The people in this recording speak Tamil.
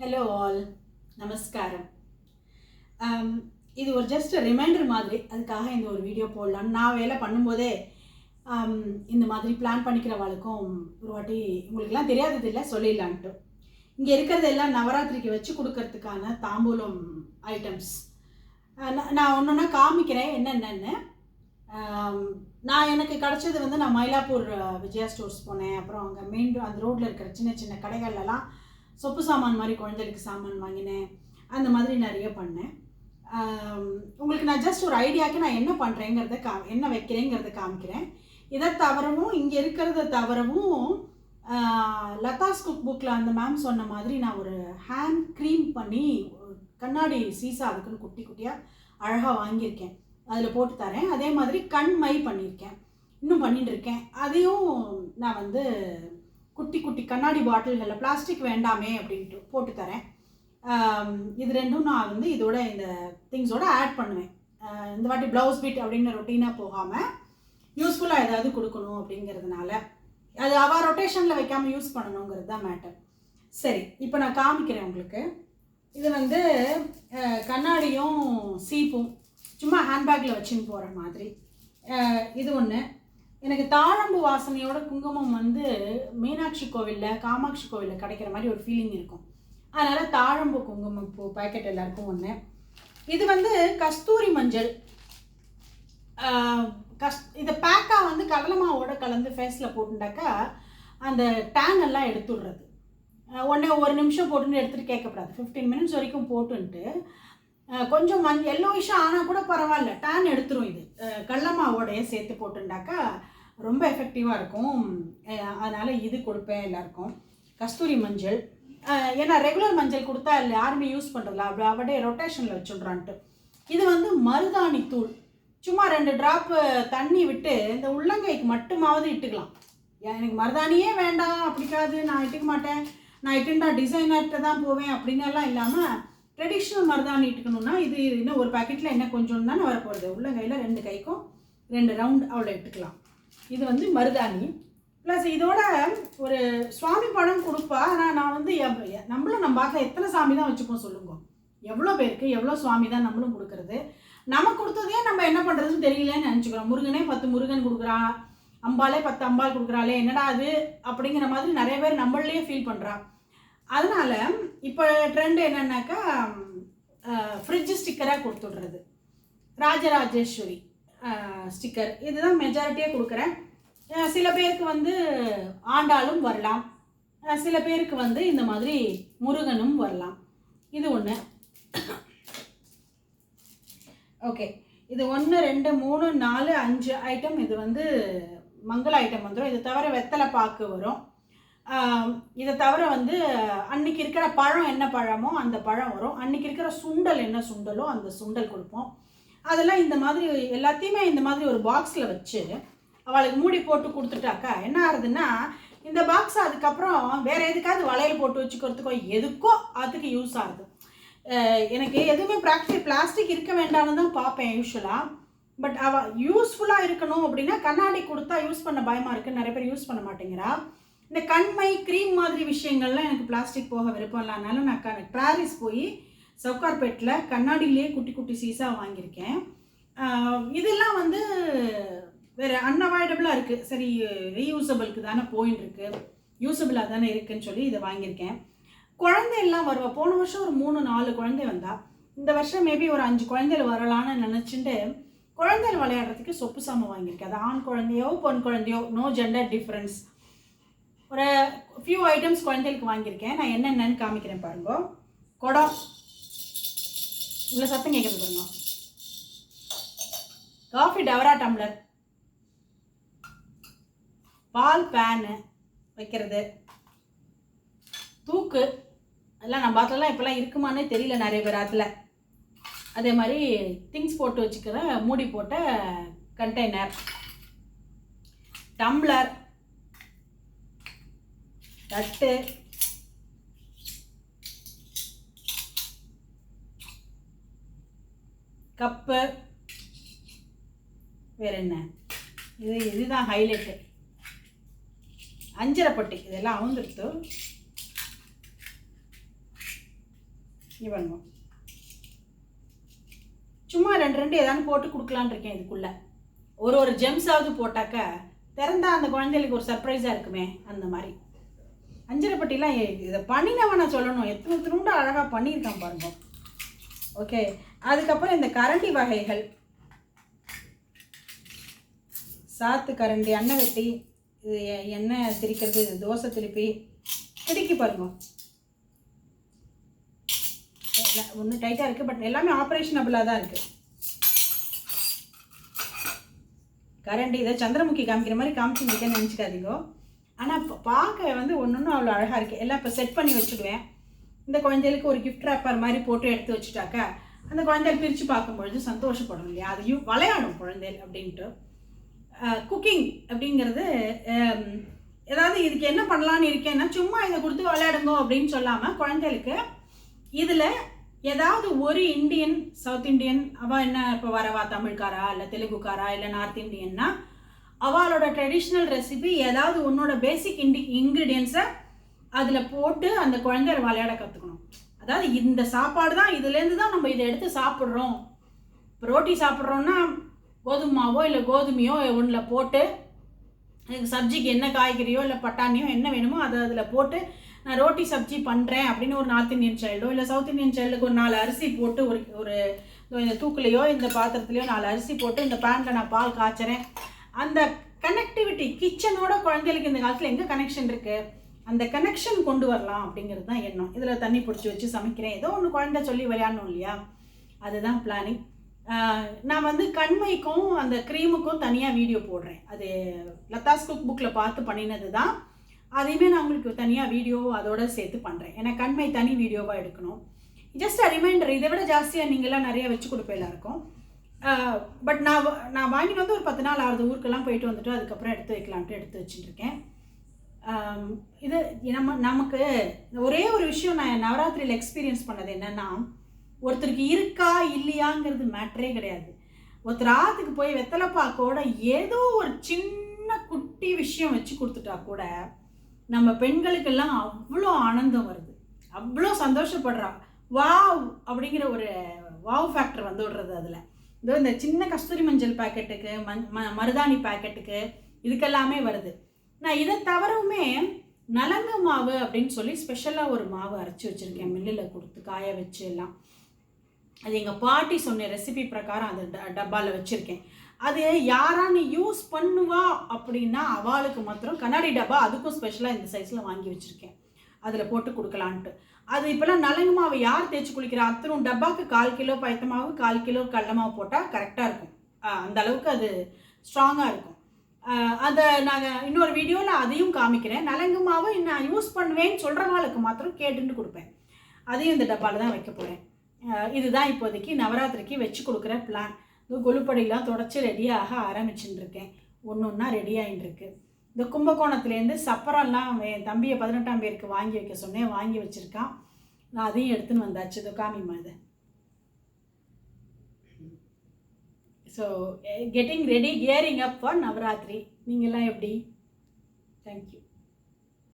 ஹலோ ஆல் நமஸ்காரம் இது ஒரு ஜஸ்ட் ரிமைண்டர் மாதிரி. அதுக்காக இந்த ஒரு வீடியோ போடலாம் நான் வேலை பண்ணும்போதே um, இந்த மாதிரி பிளான் பண்ணிக்கிறவளுக்கும் ஒரு வாட்டி உங்களுக்குலாம் தெரியாதது இல்லை சொல்லிடலான்ட்டு. இங்கே இருக்கிறது எல்லாம் நவராத்திரிக்கு வச்சு கொடுக்கறதுக்கான தாம்பூலம் ஐட்டம்ஸ் நான் ஒன்று ஒன்றா காமிக்கிறேன் என்னென்னு um, நான் எனக்கு கிடச்சது வந்து நான் மயிலாப்பூர் விஜயா ஸ்டோர்ஸ் போனேன். அப்புறம் அங்கே மெயின் அந்த ரோட்டில் இருக்கிற சின்ன சின்ன கடைகள்லாம் சொப்பு சாமான் மாதிரி குழந்தைகளுக்கு சாமான் வாங்கினேன். அந்த மாதிரி நிறைய பண்ணேன். உங்களுக்கு நான் ஜஸ்ட் ஒரு ஐடியாவுக்கு நான் என்ன பண்ணுறேங்கிறத கா என்ன வைக்கிறேங்கிறத காமிக்கிறேன். இதை தவிரவும் இங்கே இருக்கிறத தவிரவும் லதாஸ் குக் புக்கில் அந்த மேம் சொன்ன மாதிரி நான் ஒரு ஹேண்ட் க்ரீம் பண்ணி கண்ணாடி சீசா அதுக்குன்னு குட்டி குட்டியாக அழகாக வாங்கியிருக்கேன். அதில் போட்டு தரேன். அதே மாதிரி கண் மை பண்ணியிருக்கேன். இன்னும் பண்ணிட்டு இருக்கேன். அதையும் நான் வந்து குட்டி குட்டி கண்ணாடி பாட்டில்களில் பிளாஸ்டிக் வேண்டாமே அப்படின்ட்டு போட்டு தரேன். இது ரெண்டும் நான் வந்து இதோட இந்த திங்ஸோட ஆட் பண்ணுவேன். இந்த வாட்டி ப்ளவுஸ் பீட் அப்படின்னு ரொட்டீனாக போகாமல் யூஸ்ஃபுல்லாக ஏதாவது கொடுக்கணும் அப்படிங்கிறதுனால அது அவள் ரொட்டேஷனில் வைக்காமல் யூஸ் பண்ணணுங்கிறது தான் மேட்டர். சரி இப்போ நான் காமிக்கிறேன் உங்களுக்கு. இது வந்து கண்ணாடியும் சீப்பும் சும்மா ஹேண்ட்பேக்கில் வச்சுன்னு போகிற மாதிரி. இது ஒன்று எனக்கு தாழம்பு வாசனையோட குங்குமம் வந்து மீனாட்சி கோவிலில் காமாட்சி கோவிலில் கிடைக்கிற மாதிரி ஒரு ஃபீலிங் இருக்கும். அதனால் தாழம்பு குங்குமம் பூ பாக்கெட் எல்லாருக்கும் ஒன்று இது வந்து கஸ்தூரி மஞ்சள். கஸ் இதை பேக்காக வந்து கடலை மாவோட கலந்து ஃபேஸில் போட்டுட்டாக்கா அந்த டேன் எல்லாம் எடுத்துடுறது. உடனே ஒரு நிமிஷம் போட்டுன்னு எடுத்துகிட்டு கேட்கக்கூடாது ஃபிஃப்டீன் மினிட்ஸ் வரைக்கும் போட்டுன்ட்டு கொஞ்சம் கொஞ்சம் எல்லோ விஷயம் ஆனால் கூட பரவாயில்ல. டேன் எடுத்துரும் இது. ஆஹ், சேர்த்து போட்டுண்டாக்கா ரொம்ப எஃபெக்டிவாக இருக்கும். அதனால் இது கொடுப்பேன் எல்லாருக்கும். கஸ்தூரி மஞ்சள். ஏன்னா ரெகுலர் மஞ்சள் கொடுத்தா இல்லை யாருமே யூஸ் பண்ணுறதில்ல அப்படி அப்படியே ரொட்டேஷனில் வச்சுட்றான்ட்டு. இது வந்து மருதாணி தூள். சும்மா ரெண்டு ட்ராப்பு தண்ணி விட்டு இந்த உள்ளங்கைக்கு மட்டுமாவது இட்டுக்கலாம். எனக்கு மருதாணியே வேண்டாம் பிடிக்காது நான் இட்டுக்க மாட்டேன். நான் இட்டுண்டா டிசைனர்கிட்ட தான் போவேன் அப்படின்னு எல்லாம் இல்லாமல் ட்ரெடிஷ்னல் மருதாணி இட்டுக்கணும்னா இது இன்னும் ஒரு பாக்கெட்டில் என்ன கொஞ்சம் தானே வரப்போகிறது உள்ளங்கையில் ரெண்டு கைக்கும் ரெண்டு ரவுண்ட் அவ்வளோ இட்டுக்கலாம். இது வந்து மருதாணி. ப்ளஸ் இதோட ஒரு சுவாமி படம் கொடுப்பா. ஆனால் நான் வந்து நம்மளும் நம்ம பார்க்க எத்தனை சாமி தான் வச்சுப்போம் சொல்லுங்க. எவ்வளோ பேருக்கு எவ்வளோ சுவாமி தான் நம்மளும் கொடுக்குறது. நம்ம கொடுத்ததே நம்ம என்ன பண்ணுறதுன்னு தெரியலன்னு நினச்சிக்கிறோம். முருகனே பத்து முருகன் கொடுக்குறான் அம்பாலே பத்து அம்பாள் கொடுக்குறாளே. என்னடா அது? அப்படிங்கிற மாதிரி நிறைய பேர் நம்மளையே ஃபீல் பண்ணுறா அதனால் இப்போ ட்ரெண்ட் என்னன்னாக்கா ஃப்ரிட்ஜ் ஸ்டிக்கராக கொடுத்துடுறது. ராஜராஜேஸ்வரி. ஸ்டிக்கர் இதுதான் மெஜாரிட்டியாக கொடுக்குறேன். சில பேருக்கு வந்து ஆண்டாளும் வரலாம். சில பேருக்கு வந்து இந்த மாதிரி முருகனும் வரலாம். இது ஒன்று ஓகே இது ஒன்று ரெண்டு மூணு நாலு அஞ்சு ஐட்டம் இது வந்து மங்கள ஐட்டம் வந்துடும் இது தவிர வெத்தலை பாக்கு வரும். இதை தவிர வந்து அன்னைக்கு இருக்கிற பழம் என்ன பழமோ அந்த பழம் வரும். அன்னைக்கு இருக்கிற சுண்டல் என்ன சுண்டலோ அந்த சுண்டல் கொடுப்போம். அதெல்லாம் இந்த மாதிரி எல்லாத்தையுமே இந்த மாதிரி ஒரு பாக்ஸில் வச்சு அவளுக்கு மூடி போட்டு கொடுத்துட்டாக்கா என்ன ஆகுதுன்னா இந்த பாக்ஸ் அதுக்கப்புறம் வேறு எதுக்காவது வளையல் போட்டு வச்சுக்கிறதுக்கோ எதுக்கோ அதுக்கு யூஸ் ஆகுது. எனக்கு எதுவுமே ப்ராக்டிக் பிளாஸ்டிக் இருக்க வேண்டாம்னு தான் பார்ப்பேன் யூஸ்வலாக பட் அவ யூஸ்ஃபுல்லாக இருக்கணும் அப்படின்னா கண்ணாடி கொடுத்தா யூஸ் பண்ண பயமாக இருக்குது நிறைய பேர் யூஸ் பண்ண மாட்டேங்கிறா. இந்த கண்மை க்ரீம் மாதிரி விஷயங்கள்லாம் எனக்கு பிளாஸ்டிக் போக விருப்பம் இல்லை. அதனால நான் க பாரிஸ் போய் சவுகார்பேட்டில் கண்ணாடியிலேயே குட்டி குட்டி சீசா வாங்கியிருக்கேன். இதெல்லாம் வந்து வேறு அன்அவாய்டபுளாக இருக்குது சரி ரீயூசபிளுக்கு தானே போயின்னு இருக்குது யூசபிளாக தானே இருக்குன்னு சொல்லி இதை வாங்கியிருக்கேன். குழந்தையெல்லாம் வருவா. போன வருஷம் ஒரு மூணு நாலு குழந்தை வந்தால் இந்த வருஷம் மேபி ஒரு அஞ்சு குழந்தைகள் வரலான்னு நினச்சிட்டு குழந்தைகள் விளையாடுறதுக்கு சொப்பு சாமான் வாங்கியிருக்கேன். அது ஆண் குழந்தையோ பொன் குழந்தையோ நோ ஜெண்டர் டிஃப்ரென்ஸ் ஒரு ஃபியூ ஐட்டம்ஸ் குழந்தைகளுக்கு வாங்கியிருக்கேன். நான் என்னென்னன்னு காமிக்கிறேன் பாருங்க. குடம். இவ்வளோ சத்தம் கேட்குறது பாருங்க. காஃபி டவரா டம்ளர். பால் பேனு வைக்கிறது. தூக்கு. அதெல்லாம் நம்ம பாத்திரம்லாம் இப்போல்லாம் இருக்குமானே தெரியல நிறைய பேர் அதில் அதே மாதிரி திங்ஸ் போட்டு வச்சுக்கிற மூடி போட்ட கண்டெய்னர் டம்ளர். தட்டு. கப்பு. வேறு என்ன? இது இதுதான் ஹைலைட்டு அஞ்சரைப்பட்டி இதெல்லாம் அவுந்துருத்து இவங்க சும்மா ரெண்டு ரெண்டு ஏதாவது போட்டு கொடுக்கலான் இருக்கேன் இதுக்குள்ளே. ஒரு ஒரு ஜெம்ஸாவது போட்டாக்க திறந்தா அந்த குழந்தைகளுக்கு ஒரு சர்ப்ரைஸாக இருக்குமே அந்த மாதிரி. அஞ்சரைப்பட்டிலாம் இதை பண்ணினவனை சொல்லணும். எத்தனை திரும்ப அழகாக பண்ணியிருக்கான் பாருங்க. ஓகே அதுக்கப்புறம் இந்த கரண்டி வகைகள். சாத்து கரண்டி அண்ணை வெட்டி இது எண்ணெய் திரிக்கிறது இது தோசை திருப்பி திரிக்கி பாருங்க. ஒன்று டைட்டாக இருக்குது பட் எல்லாமே ஆப்ரேஷனபிளாக தான் இருக்குது கரண்டி இதை சந்திரமுகி காமிக்கிற மாதிரி காமிச்சுருக்கேன்னு நினச்சிக்காதீங்க. ஆனால் இப்போ பார்க்க வந்து ஒன்று ஒன்றும் அவ்வளோ அழகாக இருக்குது எல்லாம் இப்போ செட் பண்ணி வச்சுடுவேன். இந்த குழந்தைகளுக்கு ஒரு கிஃப்ட் ரேப்பர் மாதிரி போட்டு எடுத்து வச்சுட்டாக்கா அந்த குழந்தைகள் பிரித்து பார்க்கும்பொழுது சந்தோஷப்படும் இல்லையா? அதையும் விளையாடும் குழந்தைகள் அப்படின்ட்டு. குக்கிங் அப்படிங்கிறது ஏதாவது இதுக்கு என்ன பண்ணலான்னு இருக்கேன்னா சும்மா இதை கொடுத்து விளையாடுங்க அப்படின்னு சொல்லாமல் குழந்தைகளுக்கு இதில் ஏதாவது ஒரு இந்தியன் சவுத் இந்தியன் அவள் என்ன இப்போ வரவா தமிழ்காரா இல்லை தெலுங்குக்காரா இல்லை நார்த் இந்தியன்னா அவளோட ட்ரெடிஷ்னல் ரெசிபி ஏதாவது உன்னோட பேசிக் இண்டி இன்க்ரீடியன்ஸை அதில் போட்டு அந்த குழந்தை விளையாட கற்றுக்கணும் அதாவது இந்த சாப்பாடு தான் இதுலேருந்து தான் நம்ம இதை எடுத்து சாப்பிட்றோம். இப்போ ரோட்டி சாப்பிட்றோன்னா கோதுமை மாவோ இல்லை கோதுமையோ ஒன்றில் போட்டு எனக்கு சப்ஜிக்கு என்ன காய்கறியோ இல்லை பட்டாணியோ என்ன வேணுமோ அதை அதில் போட்டு நான் ரோட்டி சப்ஜி பண்ணுறேன் அப்படின்னு ஒரு நார்த் இந்தியன் சைல்டோ இல்லை சவுத் இந்தியன் சைல்டுக்கு ஒரு நாலு அரிசி போட்டு ஒரு ஒரு இந்த தூக்குலையோ இந்த பாத்திரத்துலையோ நாலு அரிசி போட்டு இந்த பேனில் நான் பால் காய்ச்சறேன். அந்த கனெக்டிவிட்டி கிச்சனோட குழந்தைகளுக்கு இந்த காலத்தில் எங்கே கனெக்ஷன் இருக்குது அந்த கனெக்ஷன் கொண்டு வரலாம் அப்படிங்கிறது தான் எண்ணம். இதில் தண்ணி பிடிச்சி வச்சு சமைக்கிறேன். ஏதோ ஒன்று குழந்தை சொல்லி விளையாடணும் இல்லையா? அதுதான் பிளானிங் நான் வந்து கண்மைக்கும் அந்த க்ரீமுக்கும் தனியாக வீடியோ போடுறேன். அது லதாஸ் குக் புக்கில் பார்த்து பண்ணினது தான். அதையுமே நான் உங்களுக்கு தனியாக வீடியோ அதோட சேர்த்து பண்ணுறேன் ஏன்னா கண்மை தனி வீடியோவாக எடுக்கணும். ஜஸ்ட் அ ரிமைண்டர் இதை விட ஜாஸ்தியாக நீங்கள்லாம் நிறைய வச்சு கொடுப்பேன் எல்லாருக்கும். பட் நான் வ- நான் வாங்கிட்டு வந்து ஒரு பத்து நாள் ஆறுது ஊருக்கெல்லாம் போயிட்டு வந்துட்டு அதுக்கப்புறம் எடுத்து வைக்கலான்ட்டு எடுத்து வச்சுட்டுருக்கேன் இது நம்ம நமக்கு ஒரே ஒரு விஷயம் நான் நவராத்திரியில் எக்ஸ்பீரியன்ஸ் பண்ணது என்னென்னா ஒருத்தருக்கு இருக்கா இல்லையாங்கிறது மேட்ரே கிடையாது. ஒருத்தர் ஆற்றுக்கு போய் வெத்தலைப்பாக்கோட ஏதோ ஒரு சின்ன குட்டி விஷயம் வச்சு கொடுத்துட்டா கூட நம்ம பெண்களுக்கெல்லாம் அவ்வளோ ஆனந்தம் வருது. அவ்வளோ சந்தோஷப்படுறா. வாவ்! அப்படிங்கிற ஒரு வாவ் ஃபேக்டர் வந்து விடுறது அதில். இதோ இந்த சின்ன கஸ்தூரி மஞ்சள் பாக்கெட்டுக்கு மண் ம மருதாணி பாக்கெட்டுக்கு இதுக்கெல்லாமே வருது. நான் இதை தவிரவுமே நலங்கு மாவு அப்படின்னு சொல்லி ஸ்பெஷலாக ஒரு மாவு அரைச்சி வச்சுருக்கேன் மில்லில் கொடுத்து காய வச்சு எல்லாம். அது எங்கள் பாட்டி சொன்ன ரெசிபி பிரகாரம் அது டப்பாவில் வச்சுருக்கேன். அது யாரான்னு யூஸ் பண்ணுவா அப்படின்னா அவளுக்கு மாத்திரம் கண்ணாடி டப்பா அதுக்கும் ஸ்பெஷலாக இந்த சைஸில் வாங்கி வச்சுருக்கேன். அதில் போட்டு கொடுக்கலான்ட்டு. அது இப்போலாம் நலங்கு மாவு யார் தேய்ச்சி குளிக்கிறா? அத்தனும் டப்பாவுக்கு கால் கிலோ பயத்த மாவு கால் கிலோ கடல மாவு போட்டால் கரெக்டாக இருக்கும். அந்த அளவுக்கு அது ஸ்ட்ராங்காக இருக்கும். அதை நாங்கள் இன்னொரு வீடியோவில் அதையும் காமிக்கிறேன். நலங்கு மாவை நான் யூஸ் பண்ணுவேன்னு சொல்கிறவங்களுக்கு மாத்திரம் கேட்டுட்டு கொடுப்பேன். அதையும் இந்த டப்பாவில் தான் வைக்க போகிறேன் இதுதான் இப்போதைக்கு நவராத்திரிக்கு வச்சு கொடுக்குற பிளான் இந்த கொழுப்படிலாம் தொடச்சி ரெடியாக ஆரம்பிச்சுட்டு இருக்கேன். ஒன்று ஒன்றா ரெடி ஆகிட்டுருக்கு இந்த கும்பகோணத்துலேருந்து சப்பரம்லாம் என் தம்பியை பதினெட்டாம் பேருக்கு வாங்கி வைக்க சொன்னேன். வாங்கி வச்சுருக்கான். நான் அதையும் எடுத்துன்னு வந்தாச்சு. இதோ காமிமா இதை. So getting ready gearing up for Navratri நீங்கள்லாம் எப்படி? Thank you